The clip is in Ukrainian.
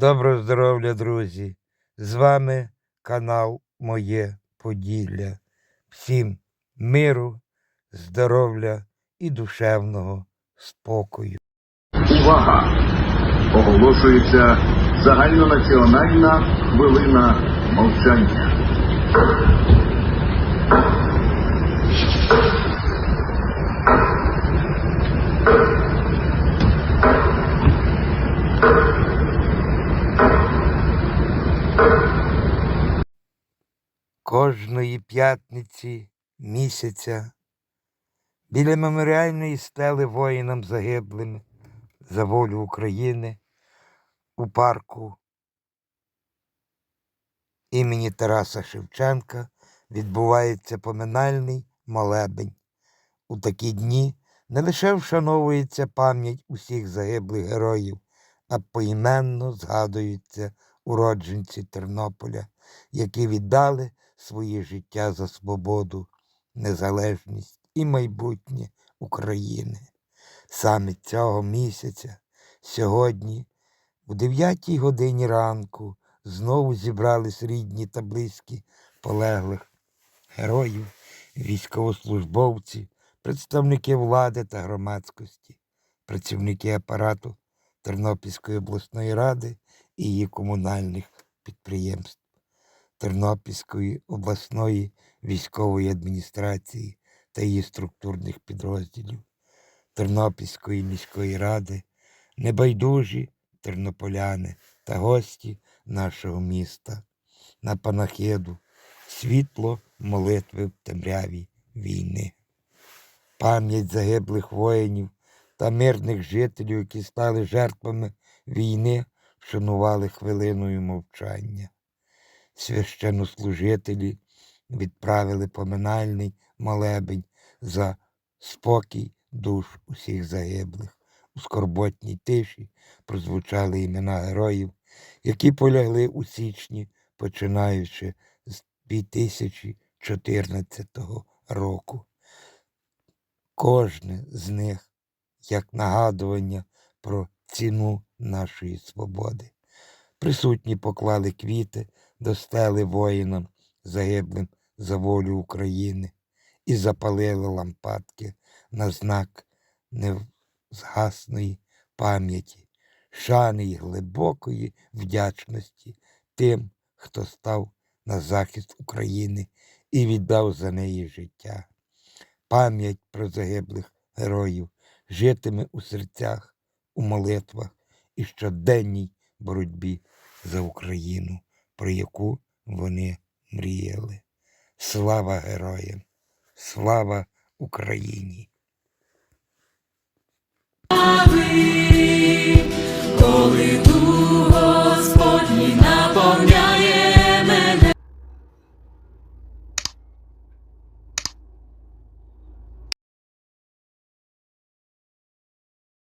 Доброго здоров'я, друзі! З вами канал Моє Поділля. Всім миру, здоров'я і душевного спокою. Увага! Оголошується загальнонаціональна хвилина мовчання. Кожної п'ятниці місяця біля меморіальної стели воїнам загиблим за волю України у парку імені Тараса Шевченка відбувається поминальний молебень. У такі дні не лише вшановується пам'ять усіх загиблих героїв, а поіменно згадуються уродженці Тернополя, які віддали своє життя за свободу, незалежність і майбутнє України. Саме цього місяця, сьогодні, в 9 годині ранку, знову зібрались рідні та близькі полеглих героїв, військовослужбовці, представники влади та громадськості, працівники апарату Тернопільської обласної ради і її комунальних підприємств, Тернопільської обласної військової адміністрації та її структурних підрозділів, Тернопільської міської ради, небайдужі тернополяни та гості нашого міста на панахиду, світло молитви в темряві війни. Пам'ять загиблих воїнів та мирних жителів, які стали жертвами війни, вшанували хвилиною мовчання. Священнослужителі відправили поминальний молебень за спокій душ усіх загиблих. У скорботній тиші прозвучали імена героїв, які полягли у січні, починаючи з 2014 року. Кожне з них як нагадування про ціну нашої свободи. Присутні поклали квіти до стели воїнам, загиблим за волю України, і запалили лампадки на знак невзгасної пам'яті, шани й глибокої вдячності тим, хто став на захист України і віддав за неї життя. Пам'ять про загиблих героїв житиме у серцях, у молитвах і щоденній боротьбі за Україну, про яку вони мріяли. Слава героям! Слава Україні! Коли дух Господній наповняє